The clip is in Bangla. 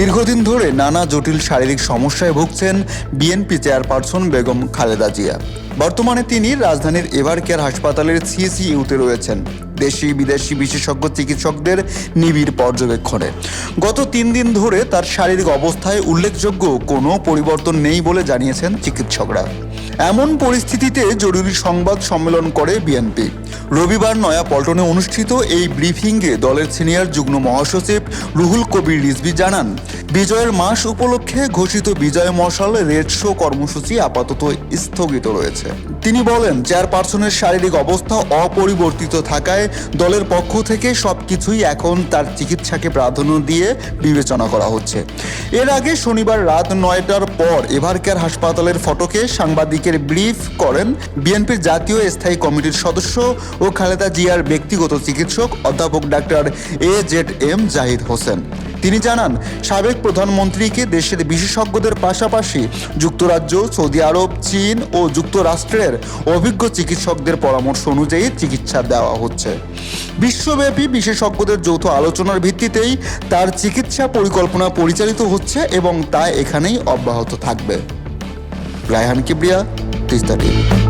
দীর্ঘদিন ধরে নানা জটিল শারীরিক সমস্যায় ভুগছেন বিএনপি চেয়ারপারসন বেগম খালেদা জিয়া। বর্তমানে তিনি রাজধানীর এভার কেয়ার হাসপাতালের সিসিইউতে রয়েছেন। দেশি বিদেশি বিশেষজ্ঞ চিকিৎসকদের নিবিড় পর্যবেক্ষণে। গত তিন দিন ধরে তার শারীরিক অবস্থায় উল্লেখযোগ্য কোনো পরিবর্তন নেই বলে জানিয়েছেন চিকিৎসকরা। এমন পরিস্থিতিতে জরুরি সংবাদ সম্মেলন করে বিএনপি। রবিবার নয়া পল্টনে অনুষ্ঠিত এই ব্রিফিংয়ে দলের সিনিয়র যুগ্ম মহাসচিব রুহুল কবির রিজভি জানান বিজয়ের মাস উপলক্ষে ঘোষিত বিজয় মশাল রেড শো কর্মসূচি আপাতত স্থগিত রয়েছে। তিনি বলেন, চেয়ারপারসনের শারীরিক অবস্থা অপরিবর্তিত থাকায় দলের পক্ষ থেকে সবকিছুই এখন তার চিকিৎসাকে প্রাধান্য দিয়ে বিবেচনা করা হচ্ছে। এর আগে শনিবার রাত নয়টার পর এভারকেয়ার হাসপাতালের ফটকে সাংবাদিকের ব্রিফ করেন বিএনপির জাতীয় স্থায়ী কমিটির সদস্য ও খালেদা জিয়ার ব্যক্তিগত চিকিৎসক অধ্যাপক doctor A Z M Zahid Hossain. তিনি জানান, সাবেক প্রধানমন্ত্রীকে দেশের বিশেষজ্ঞদের পাশাপাশি যুক্তরাজ্য, সৌদি আরব, চীন ও যুক্তরাষ্ট্রের অভিজ্ঞ চিকিৎসকদের পরামর্শ অনুযায়ী চিকিৎসা দেওয়া হচ্ছে। বিশ্বব্যাপী বিশেষজ্ঞদের যৌথ আলোচনার ভিত্তিতেই তার চিকিৎসা পরিকল্পনা পরিচালিত হচ্ছে এবং তা এখানেই অব্যাহত থাকবে। রায়হান কিবরিয়া, তিস্তা টিভি।